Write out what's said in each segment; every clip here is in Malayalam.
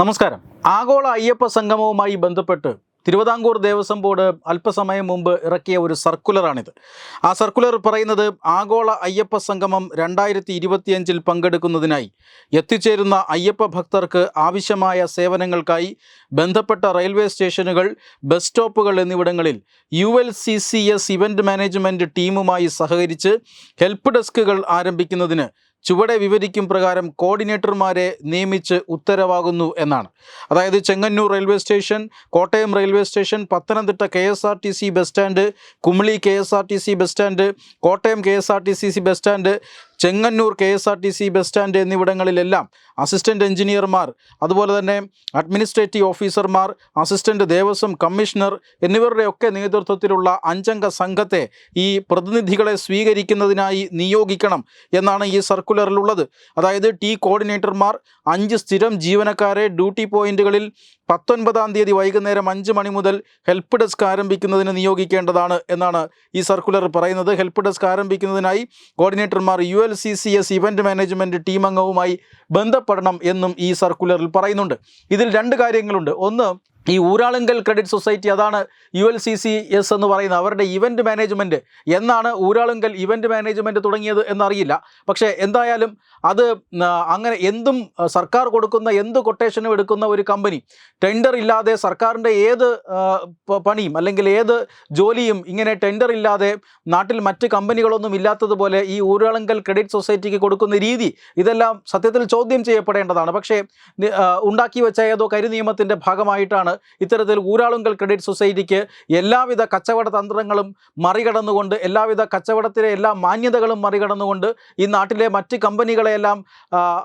നമസ്കാരം. ആഗോള അയ്യപ്പ സംഗമവുമായി ബന്ധപ്പെട്ട് തിരുവിതാംകൂർ ദേവസ്വം ബോർഡ് അല്പസമയം മുമ്പ് ഇറക്കിയ ഒരു സർക്കുലറാണിത്. ആ സർക്കുലർ പറയുന്നത് ആഗോള അയ്യപ്പ സംഗമം രണ്ടായിരത്തി ഇരുപത്തിയഞ്ചിൽ പങ്കെടുക്കുന്നതിനായി എത്തിച്ചേരുന്ന അയ്യപ്പ ഭക്തർക്ക് ആവശ്യമായ സേവനങ്ങൾക്കായി ബന്ധപ്പെട്ട റെയിൽവേ സ്റ്റേഷനുകൾ ബസ് സ്റ്റോപ്പുകൾ എന്നിവിടങ്ങളിൽ U L C C S event management ടീമുമായി സഹകരിച്ച് ഹെൽപ്പ് ഡെസ്കുകൾ ആരംഭിക്കുന്നതിന് ചുവടെ വിവരിക്കും പ്രകാരം കോർഡിനേറ്റർമാരെ നിയമിച്ച് ഉത്തരവാകുന്നു എന്നാണ്. അതായത് Chengannur railway station Kottayam railway station Pathanamthitta K S R T C bus stand Kumily K S R T C bus stand Kottayam K S R T C C bus stand Chengannur K S R T C bus stand എന്നിവിടങ്ങളിലെല്ലാം assistant എഞ്ചിനീയർമാർ അതുപോലെ തന്നെ അഡ്മിനിസ്ട്രേറ്റീവ് ഓഫീസർമാർ അസിസ്റ്റന്റ് ദേവസ്വം കമ്മീഷണർ എന്നിവരുടെയൊക്കെ നേതൃത്വത്തിലുള്ള അഞ്ചംഗ സംഘത്തെ ഈ പ്രതിനിധികളെ സ്വീകരിക്കുന്നതിനായി നിയോഗിക്കണം എന്നാണ് ഈ സർക്കുലറിലുള്ളത് അതായത് ടി കോർഡിനേറ്റർമാർ അഞ്ച് സ്ഥിരം ജീവനക്കാരെ ഡ്യൂട്ടി പോയിന്റുകളിൽ പത്തൊൻപതാം തീയതി വൈകുന്നേരം അഞ്ച് മണി മുതൽ ഹെൽപ്പ് ഡെസ്ക് ആരംഭിക്കുന്നതിന് നിയോഗിക്കേണ്ടതാണ് എന്നാണ് ഈ സർക്കുലർ പറയുന്നത്. ഹെൽപ്പ് ഡെസ്ക് ആരംഭിക്കുന്നതിനായി കോർഡിനേറ്റർമാർ U C C S event management team അംഗവുമായി ബന്ധപ്പെടണം എന്നും ഈ സർക്കുലറിൽ പറയുന്നുണ്ട്. ഇതിൽ രണ്ട് കാര്യങ്ങളുണ്ട്. ഒന്ന് ഈ ഊരാളുങ്കൽ ക്രെഡിറ്റ് സൊസൈറ്റി അതാണ് U L C C S എന്ന് പറയുന്ന അവരുടെ ഇവന്റ് മാനേജ്മെന്റ് എന്നാണ് ഊരാളുങ്കൽ ഇവന്റ് മാനേജ്മെന്റ് തുടങ്ങിയത് എന്നറിയില്ല. പക്ഷേ എന്തായാലും അത് അങ്ങനെ എന്തും സർക്കാർ കൊടുക്കുന്ന എന്ത് കൊട്ടേഷനും എടുക്കുന്ന ഒരു കമ്പനി ടെൻഡർ ഇല്ലാതെ സർക്കാരിന്റെ ഏത് പണിയും അല്ലെങ്കിൽ ഏത് ജോലിയും ഇങ്ങനെ ടെൻഡർ ഇല്ലാതെ നാട്ടിൽ മറ്റ് കമ്പനികളൊന്നും ഇല്ലാത്തതുപോലെ ഈ ഊരാളുങ്കൽ ക്രെഡിറ്റ് സൊസൈറ്റിക്ക് കൊടുക്കുന്ന രീതി ഇതെല്ലാം സത്യത്തിൽ ചോദ്യം ചെയ്യപ്പെടേണ്ടതാണ്. പക്ഷേ ഉണ്ടാക്കി വെച്ച ഏതോ കരുനിയമത്തിന്റെ ഭാഗമായിട്ടാണ് ഇത്തരത്തിൽ ഊരാളുങ്കൽ ക്രെഡിറ്റ് സൊസൈറ്റിക്ക് എല്ലാവിധ കച്ചവട തന്ത്രങ്ങളും മറികടന്നുകൊണ്ട് എല്ലാവിധ കച്ചവടത്തിലെ എല്ലാ മാന്യതകളും മറികടന്നുകൊണ്ട് ഈ നാട്ടിലെ മറ്റ് കമ്പനികളെയെല്ലാം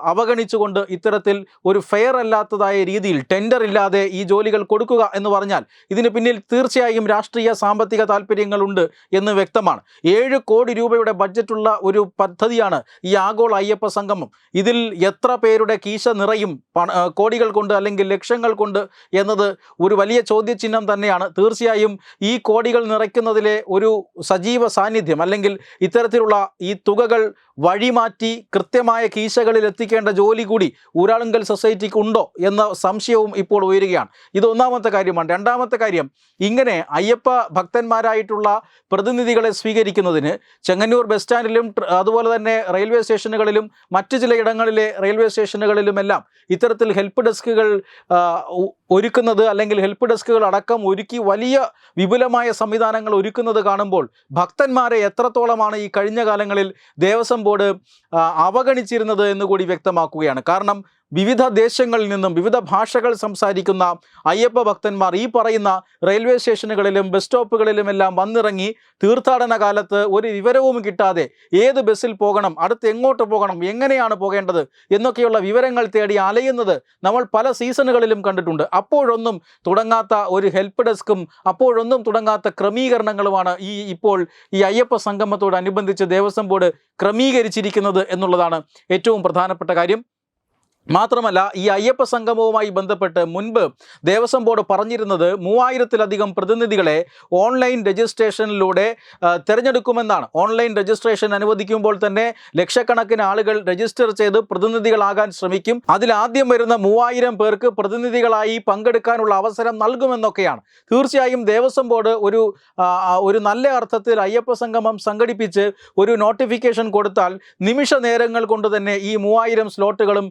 അവഗണിച്ചുകൊണ്ട് ഇത്തരത്തിൽ ഒരു ഫെയർ അല്ലാത്തതായ രീതിയിൽ ടെൻഡർ ഇല്ലാതെ ഈ ജോലികൾ കൊടുക്കുക എന്ന് പറഞ്ഞാൽ ഇതിന് പിന്നിൽ തീർച്ചയായും രാഷ്ട്രീയ സാമ്പത്തിക താല്പര്യങ്ങളുണ്ട് എന്ന് വ്യക്തമാണ്. ഏഴ് കോടി രൂപയുടെ ബഡ്ജറ്റുള്ള ഒരു പദ്ധതിയാണ് ഈ ആഗോള അയ്യപ്പ സംഗമം. ഇതിൽ എത്ര പേരുടെ കീശ നിറയും കോടികൾ കൊണ്ട് അല്ലെങ്കിൽ ലക്ഷങ്ങൾ കൊണ്ട് എന്നത് ഒരു വലിയ ചോദ്യചിഹ്നം തന്നെയാണ്. തീർച്ചയായും ഈ കോടികൾ നിറയ്ക്കുന്നതിലെ ഒരു സജീവ സാന്നിധ്യം അല്ലെങ്കിൽ ഇത്തരത്തിലുള്ള ഈ തുകകൾ വഴിമാറ്റി കൃത്യമായ കീശകളിൽ എത്തിക്കേണ്ട ജോലി കൂടി ഊരാളുങ്കൽ സൊസൈറ്റിക്ക് ഉണ്ടോ എന്ന സംശയവും ഇപ്പോൾ ഉയരുകയാണ്. ഇത് ഒന്നാമത്തെ കാര്യമാണ്. രണ്ടാമത്തെ കാര്യം ഇങ്ങനെ അയ്യപ്പ ഭക്തന്മാരായിട്ടുള്ള പ്രതിനിധികളെ സ്വീകരിക്കുന്നതിന് ചെങ്ങന്നൂർ ബസ് സ്റ്റാൻഡിലും അതുപോലെ തന്നെ റെയിൽവേ സ്റ്റേഷനുകളിലും മറ്റ് ചില ഇടങ്ങളിലെ റെയിൽവേ സ്റ്റേഷനുകളിലുമെല്ലാം ഇത്തരത്തിൽ ഹെൽപ്പ് ഡെസ്കുകൾ ഒരുക്കുന്നത് അല്ലെങ്കിൽ ഹെൽപ്പ് ഡെസ്കുകൾ അടക്കം ഒരുക്കി വലിയ വിപുലമായ സംവിധാനങ്ങൾ ഒരുക്കുന്നത് കാണുമ്പോൾ ഭക്തന്മാരെ എത്രത്തോളമാണ് ഈ കഴിഞ്ഞ കാലങ്ങളിൽ ദേവസ്വം ബോർഡ് അവഗണിച്ചിരുന്നത് എന്ന് കൂടി വ്യക്തമാക്കുകയാണ്. കാരണം വിവിധ ദേശങ്ങളിൽ നിന്നും വിവിധ ഭാഷകൾ സംസാരിക്കുന്ന അയ്യപ്പ ഭക്തന്മാർ ഈ പറയുന്ന റെയിൽവേ സ്റ്റേഷനുകളിലും ബസ് സ്റ്റോപ്പുകളിലും എല്ലാം വന്നിറങ്ങി തീർത്ഥാടന കാലത്ത് ഒരു വിവരവും കിട്ടാതെ ഏത് ബസ്സിൽ പോകണം അടുത്ത് എങ്ങോട്ട് പോകണം എങ്ങനെയാണ് പോകേണ്ടത് എന്നൊക്കെയുള്ള വിവരങ്ങൾ തേടി അലയുന്നത് നമ്മൾ പല സീസണുകളിലും കണ്ടിട്ടുണ്ട്. അപ്പോഴൊന്നും തുടങ്ങാത്ത ഒരു ഹെൽപ്പ് ഡെസ്കും അപ്പോഴൊന്നും തുടങ്ങാത്ത ക്രമീകരണങ്ങളുമാണ് ഈ ഇപ്പോൾ ഈ അയ്യപ്പ സംഗമത്തോടനുബന്ധിച്ച് ദേവസ്വം ബോർഡ് ക്രമീകരിച്ചിരിക്കുന്നത് എന്നുള്ളതാണ് ഏറ്റവും പ്രധാനപ്പെട്ട കാര്യം. മാത്രമല്ല ഈ അയ്യപ്പ സംഗമവുമായി ബന്ധപ്പെട്ട് മുൻപ് ദേവസ്വം ബോർഡ് പറഞ്ഞിരുന്നത് മൂവായിരത്തിലധികം പ്രതിനിധികളെ ഓൺലൈൻ രജിസ്ട്രേഷനിലൂടെ തിരഞ്ഞെടുക്കുമെന്നാണ്. ഓൺലൈൻ രജിസ്ട്രേഷൻ അനുവദിക്കുമ്പോൾ തന്നെ ലക്ഷക്കണക്കിന് ആളുകൾ രജിസ്റ്റർ ചെയ്ത് പ്രതിനിധികളാകാൻ ശ്രമിക്കും. അതിലാദ്യം വരുന്ന മൂവായിരം പേർക്ക് പ്രതിനിധികളായി പങ്കെടുക്കാനുള്ള അവസരം നൽകുമെന്നൊക്കെയാണ്. തീർച്ചയായും ദേവസ്വം ബോർഡ് ഒരു ഒരു നല്ല അർത്ഥത്തിൽ അയ്യപ്പ സംഗമം സംഘടിപ്പിച്ച് ഒരു നോട്ടിഫിക്കേഷൻ കൊടുത്താൽ നിമിഷ നേരങ്ങൾ കൊണ്ട് തന്നെ ഈ മൂവായിരം സ്ലോട്ടുകളും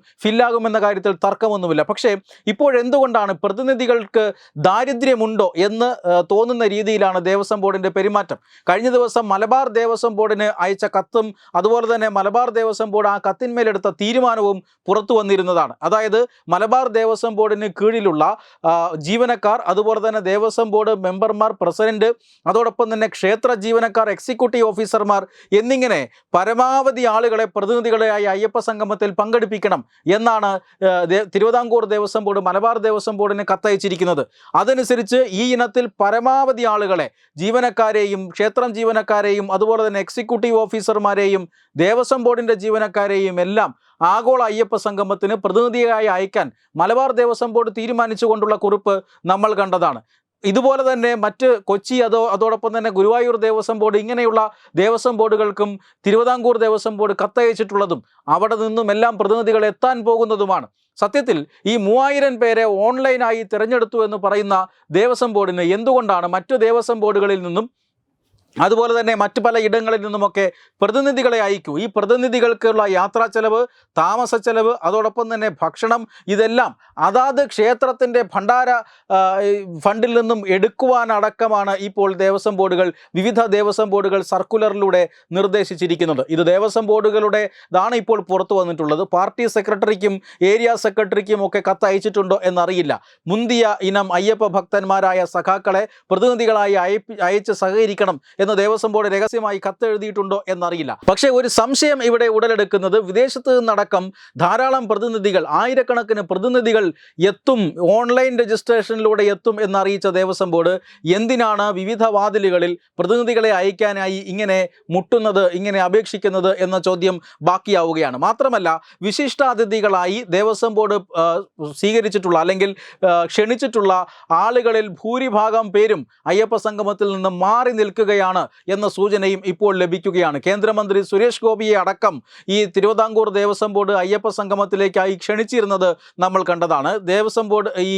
ഫില്ലാകുമെന്ന കാര്യത്തിൽ തർക്കമൊന്നുമില്ല. പക്ഷേ ഇപ്പോഴെന്തുകൊണ്ടാണ് പ്രതിനിധികൾക്ക് ദാരിദ്ര്യമുണ്ടോ എന്ന് തോന്നുന്ന രീതിയിലാണ് ദേവസ്വം ബോർഡിന്റെ പെരുമാറ്റം? കഴിഞ്ഞ ദിവസം മലബാർ ദേവസ്വം ബോർഡിന് അയച്ച കത്തും അതുപോലെ തന്നെ മലബാർ ദേവസ്വം ബോർഡ് ആ കത്തിന്മേലെടുത്ത തീരുമാനവും പുറത്തു വന്നിരുന്നതാണ്. അതായത് മലബാർ ദേവസ്വം ബോർഡിന് കീഴിലുള്ള ജീവനക്കാർ അതുപോലെ തന്നെ ദേവസ്വം ബോർഡ് മെമ്പർമാർ പ്രസിഡന്റ് അതോടൊപ്പം തന്നെ ക്ഷേത്ര ജീവനക്കാർ എക്സിക്യൂട്ടീവ് ഓഫീസർമാർ എന്നിങ്ങനെ പരമാവധി ആളുകളെ പ്രതിനിധികളെയായി അയ്യപ്പ സംഗമത്തിൽ പങ്കെടുപ്പിക്കണം എന്നാണ് തിരുവിതാംകൂർ ദേവസ്വം ബോർഡ് മലബാർ ദേവസ്വം ബോർഡിന് കത്തയച്ചിരിക്കുന്നത്. അതനുസരിച്ച് ഈ ഇനത്തിൽ പരമാവധി ആളുകളെ ജീവനക്കാരെയും ക്ഷേത്രം ജീവനക്കാരെയും അതുപോലെ തന്നെ എക്സിക്യൂട്ടീവ് ഓഫീസർമാരെയും ദേവസ്വം ബോർഡിന്റെ ജീവനക്കാരെയും എല്ലാം ആഗോള അയ്യപ്പ സംഗമത്തിന് പ്രതിനിധിയായി അയക്കാൻ മലബാർ ദേവസ്വം ബോർഡ് തീരുമാനിച്ചുകൊണ്ടുള്ള കുറിപ്പ് നമ്മൾ കണ്ടതാണ്. ഇതുപോലെ തന്നെ മറ്റ് കൊച്ചി അതോ അതോടൊപ്പം തന്നെ ഗുരുവായൂർ ദേവസ്വം ബോർഡ് ഇങ്ങനെയുള്ള ദേവസ്വം ബോർഡുകൾക്കും തിരുവിതാംകൂർ ദേവസ്വം ബോർഡ് കത്തയച്ചിട്ടുള്ളതും അവിടെ നിന്നും എല്ലാം പ്രതിനിധികൾ എത്താൻ പോകുന്നതുമാണ്. സത്യത്തിൽ ഈ മൂവായിരം പേരെ ഓൺലൈനായി തിരഞ്ഞെടുത്തു എന്ന് പറയുന്ന ദേവസ്വം ബോർഡിന് എന്തുകൊണ്ടാണ് മറ്റു ദേവസ്വം ബോർഡുകളിൽ നിന്നും അതുപോലെ തന്നെ മറ്റു പല ഇടങ്ങളിൽ നിന്നുമൊക്കെ പ്രതിനിധികളെ അയക്കൂ. ഈ പ്രതിനിധികൾക്കുള്ള യാത്രാ ചെലവ് താമസ ചെലവ് അതോടൊപ്പം തന്നെ ഭക്ഷണം ഇതെല്ലാം അതാത് ക്ഷേത്രത്തിന്റെ ഭണ്ഡാര ഫണ്ടിൽ നിന്നും എടുക്കുവാനടക്കമാണ് ഇപ്പോൾ ദേവസ്വം ബോർഡുകൾ വിവിധ ദേവസ്വം ബോർഡുകൾ സർക്കുലറിലൂടെ നിർദ്ദേശിച്ചിരിക്കുന്നത്. ഇത് ദേവസ്വം ബോർഡുകളുടെ ഇതാണ് ഇപ്പോൾ പുറത്തു വന്നിട്ടുള്ളത്. പാർട്ടി സെക്രട്ടറിക്കും ഏരിയ സെക്രട്ടറിക്കും ഒക്കെ കത്തയച്ചിട്ടുണ്ടോ എന്നറിയില്ല. മുന്തിയ ഇനം അയ്യപ്പ ഭക്തന്മാരായ സഖാക്കളെ പ്രതിനിധികളായി അയച്ച് സഹകരിക്കണം എന്ന് ദേവസ്വം ബോർഡ് രഹസ്യമായി കത്തെഴുതിയിട്ടുണ്ടോ എന്നറിയില്ല. പക്ഷേ ഒരു സംശയം ഇവിടെ ഉടലെടുക്കുന്നത് വിദേശത്ത് നിന്നടക്കം ധാരാളം പ്രതിനിധികൾ ആയിരക്കണക്കിന് പ്രതിനിധികൾ എത്തും ഓൺലൈൻ രജിസ്ട്രേഷനിലൂടെ എത്തും എന്നറിയിച്ച ദേവസ്വം ബോർഡ് എന്തിനാണ് വിവിധ വാതിലുകളിൽ പ്രതിനിധികളെ അയക്കാനായി ഇങ്ങനെ മുട്ടുന്നത് ഇങ്ങനെ അപേക്ഷിക്കുന്നത് എന്ന ചോദ്യം ബാക്കിയാവുകയാണ്. മാത്രമല്ല വിശിഷ്ടാതിഥികളായി ദേവസ്വം ബോർഡ് സ്വീകരിച്ചിട്ടുള്ള അല്ലെങ്കിൽ ക്ഷണിച്ചിട്ടുള്ള ആളുകളിൽ ഭൂരിഭാഗം പേരും അയ്യപ്പ സംഗമത്തിൽ നിന്ന് മാറി നിൽക്കുകയാണ് എന്ന സൂചനയും ഇപ്പോൾ ലഭിക്കുകയാണ്. കേന്ദ്രമന്ത്രി സുരേഷ് ഗോപിയെ അടക്കം ഈ തിരുവിതാംകൂർ ദേവസ്വം ബോർഡ് അയ്യപ്പ സംഗമത്തിലേക്കായി ക്ഷണിച്ചിരുന്നത് നമ്മൾ കണ്ടതാണ്. ദേവസ്വം ബോർഡ് ഈ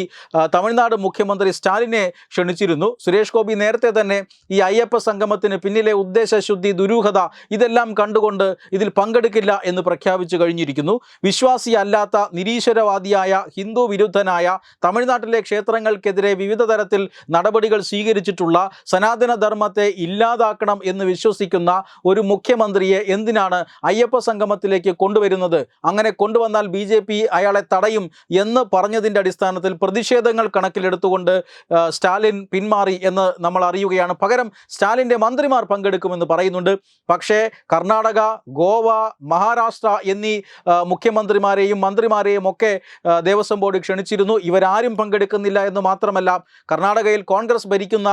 തമിഴ്നാട് മുഖ്യമന്ത്രി സ്റ്റാലിനെ ക്ഷണിച്ചിരുന്നു. സുരേഷ് ഗോപി നേരത്തെ തന്നെ ഈ അയ്യപ്പ സംഗമത്തിന് പിന്നിലെ ഉദ്ദേശശുദ്ധി ദുരൂഹത ഇതെല്ലാം കണ്ടുകൊണ്ട് ഇതിൽ പങ്കെടുക്കില്ല എന്ന് പ്രഖ്യാപിച്ചു കഴിഞ്ഞിരിക്കുന്നു. വിശ്വാസിയല്ലാത്ത നിരീശ്വരവാദിയായ ഹിന്ദു വിരുദ്ധനായ തമിഴ്നാട്ടിലെ ക്ഷേത്രങ്ങൾക്കെതിരെ വിവിധ തരത്തിൽ നടപടികൾ സ്വീകരിച്ചിട്ടുള്ള സനാതന ധർമ്മത്തെ ഇല്ലാതാക്കണം എന്ന് വിശ്വസിക്കുന്ന ഒരു മുഖ്യമന്ത്രിയെ എന്തിനാണ് അയ്യപ്പ സംഗമത്തിലേക്ക് കൊണ്ടുവരുന്നത്? അങ്ങനെ കൊണ്ടുവന്നാൽ ബി അയാളെ തടയും എന്ന് പറഞ്ഞതിന്റെ അടിസ്ഥാനത്തിൽ പ്രതിഷേധങ്ങൾ കണക്കിലെടുത്തുകൊണ്ട് സ്റ്റാലിൻ പിന്മാറി എന്ന് നമ്മൾ അറിയുകയാണ്. പകരം സ്റ്റാലിന്റെ മന്ത്രിമാർ പങ്കെടുക്കുമെന്ന് പറയുന്നുണ്ട്. പക്ഷേ കർണാടക ഗോവ മഹാരാഷ്ട്ര എന്നീ മുഖ്യമന്ത്രിമാരെയും മന്ത്രിമാരെയും ഒക്കെ ദേവസ്വം ബോർഡ് ക്ഷണിച്ചിരുന്നു. ഇവരാരും പങ്കെടുക്കുന്നില്ല എന്ന് മാത്രമല്ല കർണാടകയിൽ കോൺഗ്രസ് ഭരിക്കുന്ന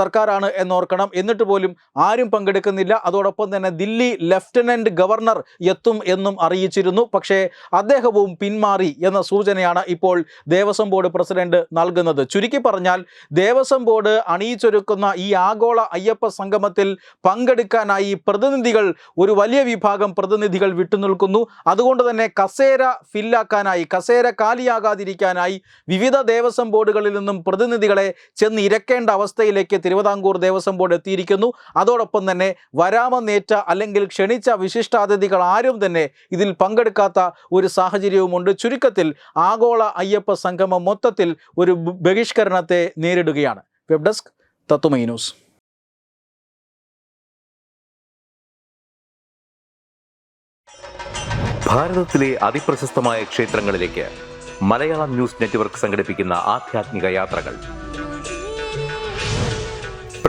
സർക്കാരാണ് എന്നോർക്കണം. എന്നിട്ട് പോലും ആരും പങ്കെടുക്കുന്നില്ല. അതോടൊപ്പം തന്നെ ദില്ലി ലഫ്റ്റനന്റ് ഗവർണർ എത്തും എന്നും അറിയിച്ചിരുന്നു. പക്ഷേ അദ്ദേഹവും പിന്മാറി എന്ന സൂചനയാണ് ഇപ്പോൾ ദേവസ്വം ബോർഡ് പ്രസിഡന്റ് നൽകുന്നത്. ചുരുക്കി പറഞ്ഞാൽ ദേവസ്വം ബോർഡ് അണിയിച്ചൊരുക്കുന്ന ഈ ആഗോള അയ്യപ്പ സംഗമത്തിൽ പങ്കെടുക്കാനായി പ്രതിനിധികൾ ഒരു വലിയ വിഭാഗം പ്രതിനിധികൾ വിട്ടുനിൽക്കുന്നു. അതുകൊണ്ട് തന്നെ കസേര ഫില്ലാക്കാനായി കസേര കാലിയാകാതിരിക്കാനായി വിവിധ ദേവസ്വം ബോർഡുകളിൽ നിന്നും പ്രതിനിധികളെ ചെന്ന് ഇരക്കേണ്ട അവസ്ഥയിലേക്ക് തിരുവിതാംകൂർ ദേവസ്വം ബോർഡ് എത്തിയിരിക്കുന്നു. അതോടൊപ്പം തന്നെ വരാമെന്നേറ്റ അല്ലെങ്കിൽ ക്ഷണിച്ച വിശിഷ്ടാതിഥികൾ ആരും തന്നെ ഇതിൽ പങ്കെടുക്കാത്ത ഒരു സാഹചര്യവുമുണ്ട്. ചുരുക്കത്തിൽ ആഗോള അയ്യപ്പ സംഗമം മൊത്തത്തിൽ ഒരു ബഹിഷ്കരണത്തെ നേരിടുകയാണ്. വെബ് ഡെസ്ക് തത്തുമൈ ന്യൂസ്. ഭാരതത്തിലെ അതിപ്രശസ്തമായ ക്ഷേത്രങ്ങളിലേക്ക് മലയാളം ന്യൂസ് നെറ്റ്വർക്ക് യാത്രകൾ.